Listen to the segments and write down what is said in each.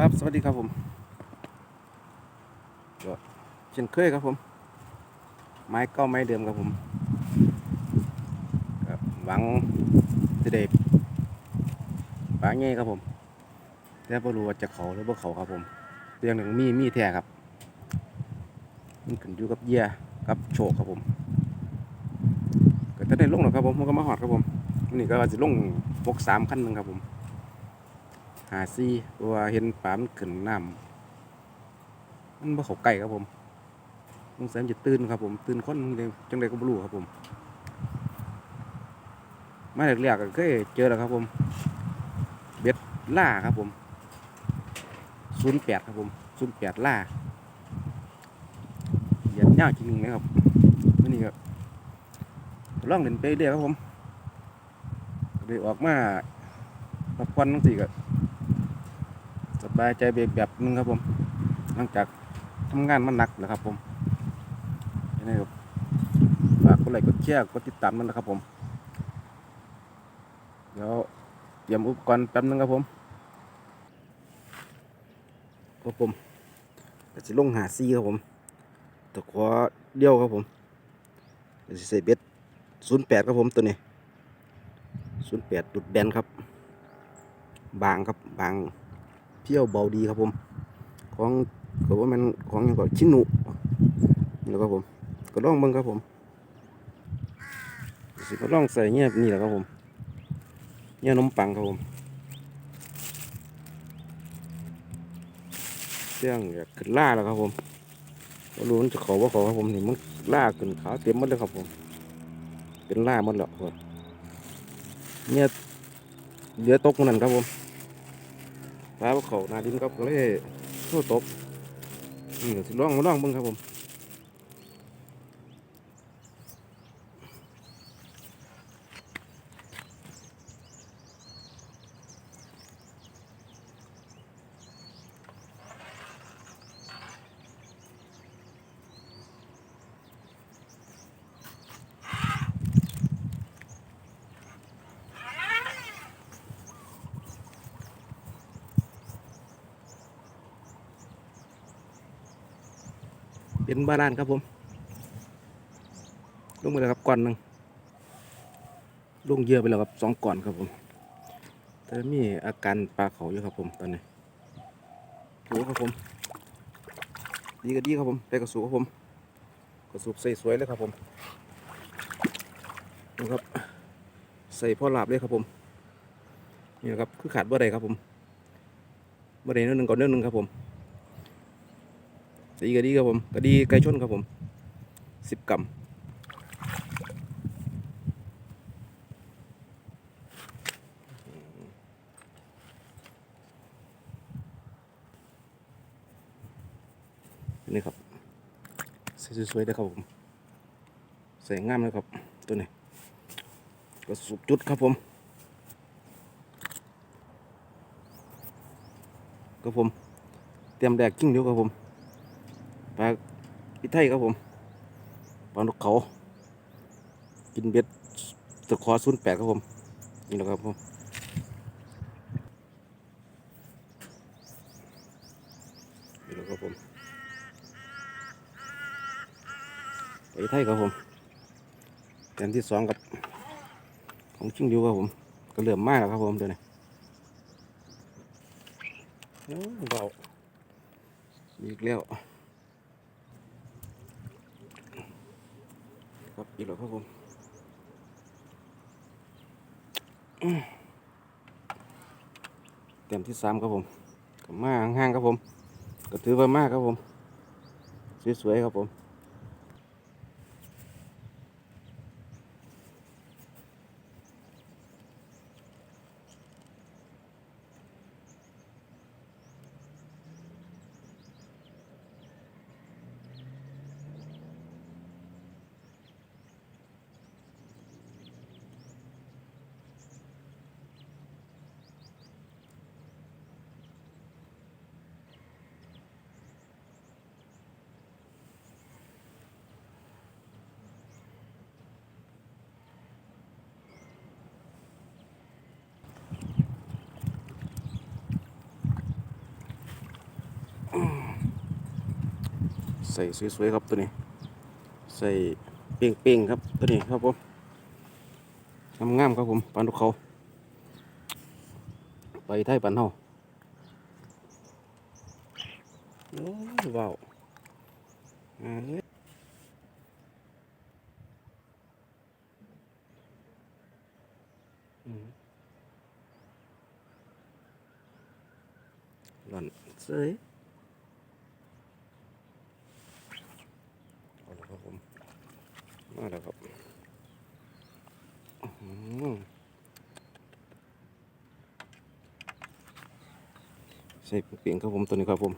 ครับ สวัสดีครับผมก็เช่นเคยครับผม ไม้เก้าไม้เดิมครับผมครับหวังจะได้ปลาเงี้ยครับผม แต่บ่รู้ว่าจะเขาหรือบ่เขาครับผมเรื่องหนึ่งมีมีแท้ครับ มันขึ้นอยู่กับเยื่อกับโชคครับผมก็จะได้ลงหรอครับผมมันก็มาหอดครับผมนี่ก็จะลงพกสามขั้นหนึ่งครับผม หาซีเพราะว่าเห็นปลามันขึ้นน้ำมันบ่เข้าใกล้ครับผมสงสัยมันจะตื่นครับผม ตื่นคนจังใดก็บ่รู้ครับผม มาแรกๆก็เคยเจอแล้วครับผม เบ็ดล่าครับผมศูนย์แปดครับผมศูนย์แปดล่าเหยียดยาจริงๆนะครับวันนี้ก็ลองเล่นไปเรื่อยครับผมเลยออกมาพักผ่อนทั้งสี่ก็ บายใจไปแบบนึงครับผม หลังจากทำงานมันหนักนะครับผมยังไงครับฝากกดไลค์กดแชร์กดติดตามมันนะครับผม เดี๋ยวเตรียมอุปกรณ์แป๊บนึงครับผมครับผมก็จะลงหาซีครับผมตะขวาเดียวครับผมจะใส่เบ็ดศูนย์แปดครับผมตัวนี้ศูนย์แปดดุดแดนครับ บางครับบาง เที่ยวเบาดีครับผม ของก็ว่ามันของอย่างก็ชินุนี่แหละครับผมก็ลองเบิ่งครับผมสิก็ลองใส่เงี้ยนี่แหละครับผมเงี้ยนมปังครับผมเรื่องอยากขึ้นล่าแล้วครับผมก็รู้มันจะขอว่าขอครับผมนี่มันล่าขึ้นขาเต็มหมดเลยครับผม เป็นล่าหมดแล้วครับเนี่ยเหลือตกมันนั่นครับผม ปลาเขาหนาดินครับก็เลยโทษตกนี่ก็สิลองมาลองเบิ่งครับผม บาดาลครับผมลงไปแล้วครับก่อนหนึ่งลงเยอะไปแล้วครับสองก่อนครับผม แต่มีอาการปลาเขาอยู่ครับผมตอนนี้โอ้ครับผม ดีก็ดีครับผมได้กระสูบครับผมกระสูบใส่สวยเลยครับผมดูครับ ใส่พ่อหลาบเลยครับผมนี่นะครับคือขาดบ่ได้ครับผมบ่ได้เนื้อหนึ่งก่อนเนื้อหนึ่งครับผม ดีก็ดีครับผมก็ดีไก่ชนครับผมสิบกรัมนี่ครับสสวยๆเลยครับผมใส่งามเลยครับตัวนี้ก็สุบจุดครับผมครับผม เตรียมแดกกิ้งเดียวครับผม ปลาอีไทยครับผมปลานกเขา กินเบ็ดตะขอศูนย์แปดครับผม นี่แหละครับผมนี่แหละครับผมปลาอีไทยครับผมแกนที่สองกับ ของชิงดิวครับผม ก็เหลื่อมมากแล้วครับผมเดี๋ยวนี้เบาอีกแล้ว ครับ อีกแล้วครับผมอืมเต็มที่สามครับผมกับมาห่างๆครับผม ก็ถือว่ามากครับผม สวยๆครับผม ใส่สวยๆครับตัวนี้ ใส่เป่งๆครับตัวนี้ครับผมงามๆครับผมปลาดุกเขาไปไทยปันเฮาโอ้ว้าวอ่าเอ้ยอืมหล่อนเสยเอาละครับผม มาแล้วครับอื้อหือ ใช่เปลี่ยนครับผมตัวนี้ครับผม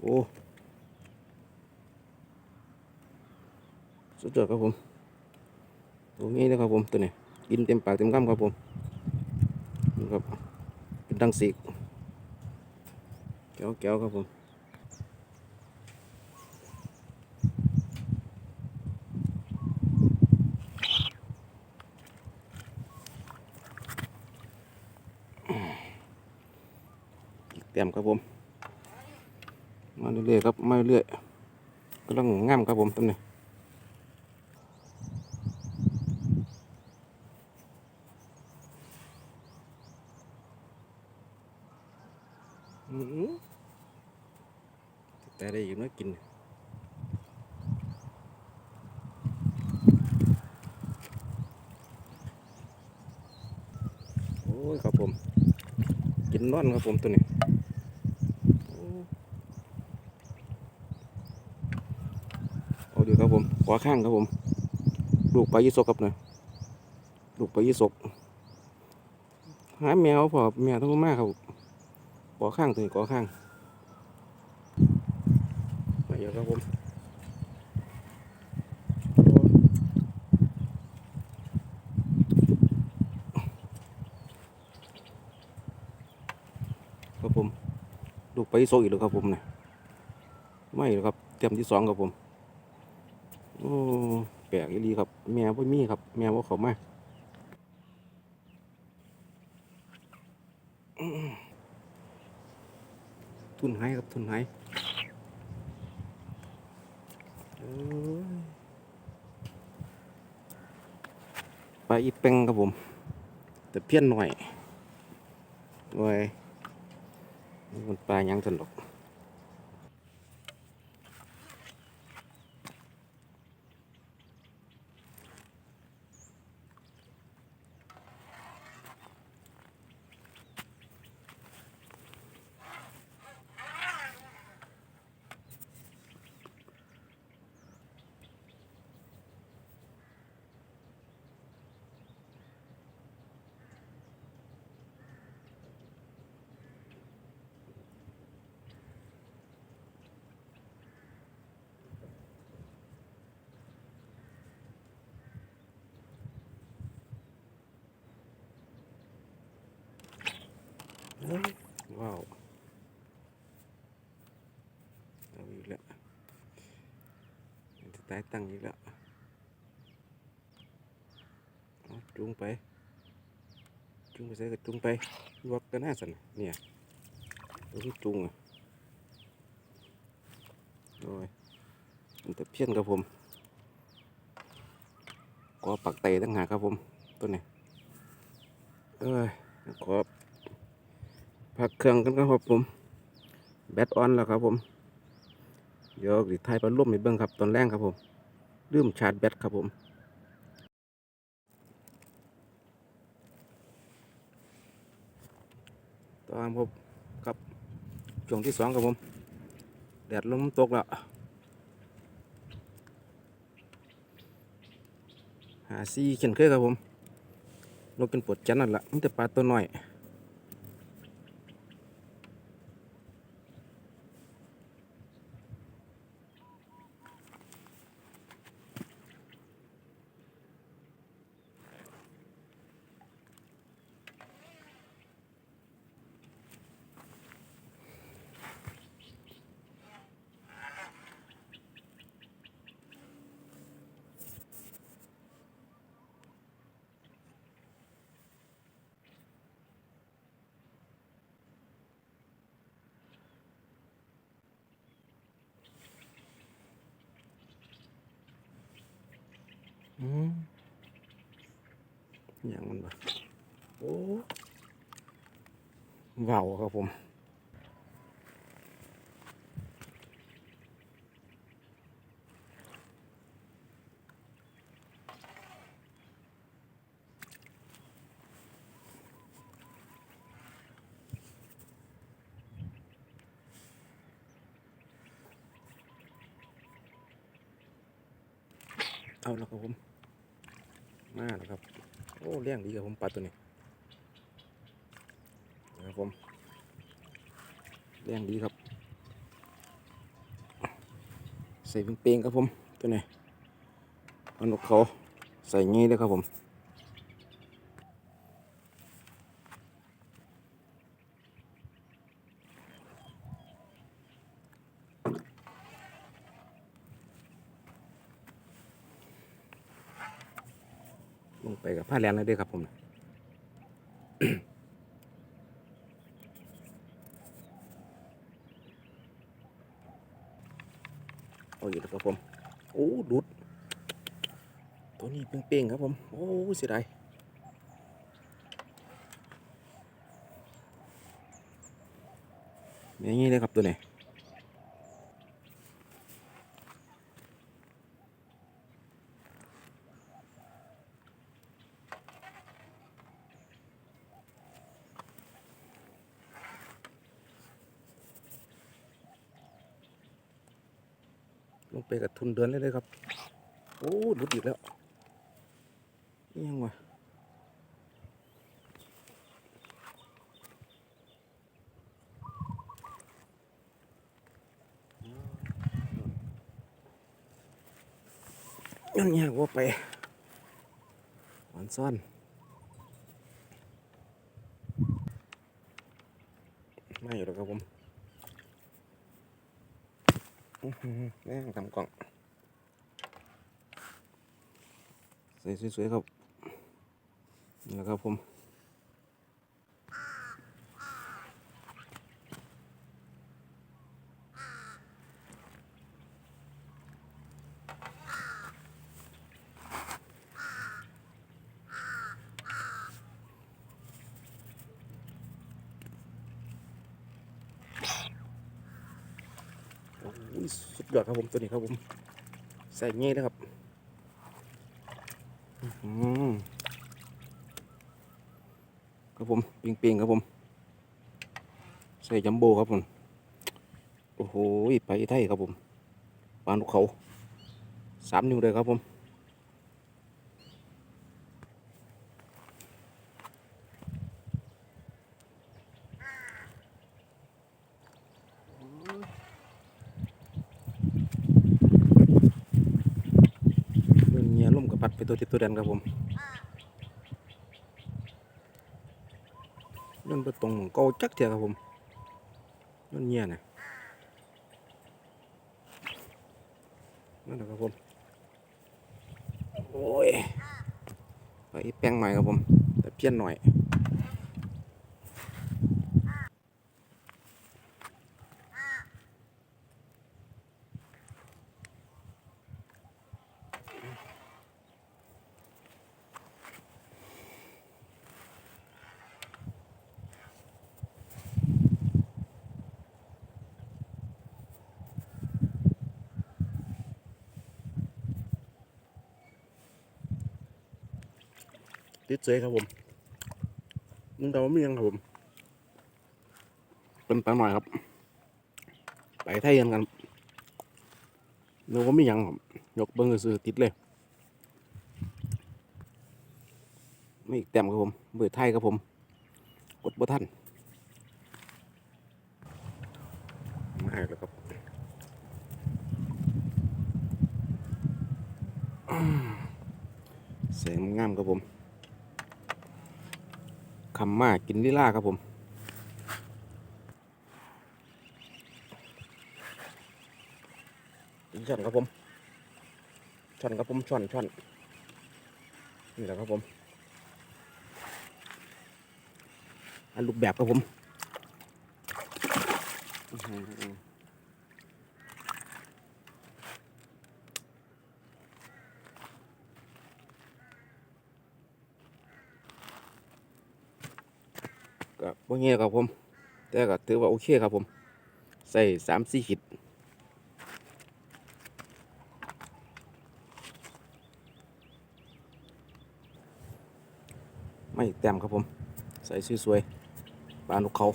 โอ้สุดยอดครับผม ตัวนี้นะครับผมตัวนี้กินเต็มปากเต็มคำครับผมนี่ครับเป็นดังสีกแก้วแก้วครับผม อีกเต็ม ครับผม มาเรื่อยๆครับมาเรื่อยๆกำลังงามครับผมตัวนี้อือแต่ได้อยู่น้อยกินโอ้ยครับผม กินนอนครับผมตัวนี้โอ้เอา ดีครับผมขวาข้างครับผม ลูกปลายี่สกครับเนี่ยลูกปลายี่สกหาแมวพอแมวทั้งมากครับขวาข้างตัวนี้ขวาข้างมาเยอะครับผมครับผม ลูกปลายี่สกอีกแล้วครับผมเนี่ยไม่หรอกครับ เตรียมที่สองครับผม โอ้แปลกอีหลีครับ แมวบ่มีครับ แมวบ่เข้ามาทุนหายครับทุนหายปลาอีเป็งครับผม แต่เพี้ยนหน่อยโอ้ยมันปลายังสนดอก ว้าวเอาอีกแล้วจะตายตั้งอีกแล้วจุงไป จุงไปใส่กับจุงไปลวกกันหน้าสันเนี่ยตัวจุงอะโอ้ยมันจะเพี้ยนครับผมก็ปักไตตั้งหากครับผม ตัวนี้เอ้ยขอ พักเครื่องกันครับผม แบตออนแล้วครับผม เดี๋ยวดิไทยพัดลมให้เบิ่งครับตอนแรกครับผมลืมชาร์จแบตครับผมตอนผมครับช่วงที่สองครับผม แดดลมตกแล้วหาซีเข็นเคยครับผมนกกินปวดจันนั่นแหละมันแต่ปลาตัวน้อย อืมอย่างมันแบบโอ้เบาครับผม เอาแล้วครับผมมาแล้วครับ โอ้เลี้ยงดีครับผมปลาตัวนี้นะครับผมเลี้ยงดีครับ ใส่เป้งๆครับผมตัวนี้เอานกเขาใส่งี้เลยครับผม ลงไปกับผ้าแลนเลยเด้วยครับผมเอาอยู่แล้วครับผมโอ้ดุดตัวนี้เป้งๆครับผม โอ้เสียดายอย่างนี้เลยครับตัวนี้ ลงไปกับ ทุนเดือนเลยเลยครับ โอ้หลุดอีกแล้วนี่ยังวะยังยากว่าไปหวานซ่อน ไม่อยู่แล้วครับผม อื้อหือ แม่งทำกล่องใส่สวยๆครับนี่แหละครับผม โอ้ ยสุดยอดครับผมตัวนี้ครับผม ใส่เงี้ยนะครับอื้อหือครับผมปิงปิงๆครับผม ใส่จัมโบ้ครับผม โอ้โหไปไทยครับผมปลาลูกเขาสามนิ้วเลยครับผม เรื่องเงีย ล่มกับพัดไปตัวติดตัวเดนครับผมเรื่องประตรงของเกาจักเถียครับผมเรื่องเงียนะนั่นแหละครับผมโอ้ยไปแป้งใหม่ครับผมแต่เพี้ยนหน่อย ติดเจครับผมนึกแต่ว่ามียังครับผม เป็นปลาหน่อยครับ ไปไทยกันกันนึกว่ามียังครับยกเบิ้งซื้อๆติดเลยไม่อีกแต้มครับผมเบิดไทยครับผม กดบ่ทันมาให้แล้วครับอืมแสงงามครับผม คำมากินลิล่าครับผมกินช่อนครับผมช่อนครับผมช่อนช่อนนี่แหละครับผม อันรูปแบบครับผม อื้อหือบ่เงี้ยครับผม แต่ก็ถือว่าโอเคครับผม ใส่สามสี่ขีดไม่แต้มครับผม ใส่สวยๆปลานุกเขา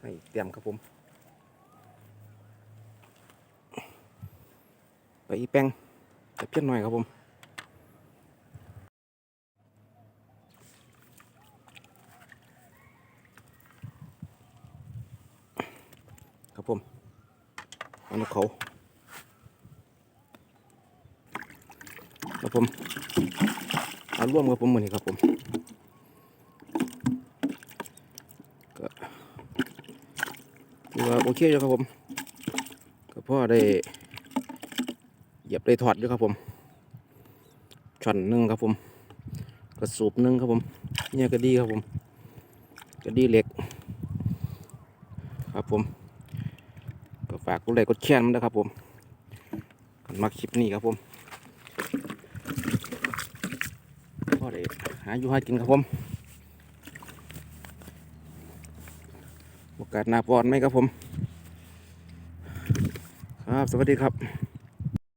ให้เตรียมครับผม ไป อีแป้งจะเพี้ยนหน่อยครับผมครับผมอันนี้เขาครับผมเอาร่วมกับผมเหมือนนี้ครับผมก็ถือว่าโอเคอยู่ครับผมก็พ่อได้ ยียบได้ถอดอยู่ครับผมช่อนหนึ่งครับผม กระสูบหนึ่งครับผม เนี่ยก็ดีครับผมก็ดีเหล็ก ครับผม ก็ฝากกดไลค์กดแชร์มันนะครับผมกันมักคลิปนี้ครับผมพ่อได้หาอยู่หากินครับผมโอกาสหน้าปอนไหมครับผม ครับ สวัสดีครับ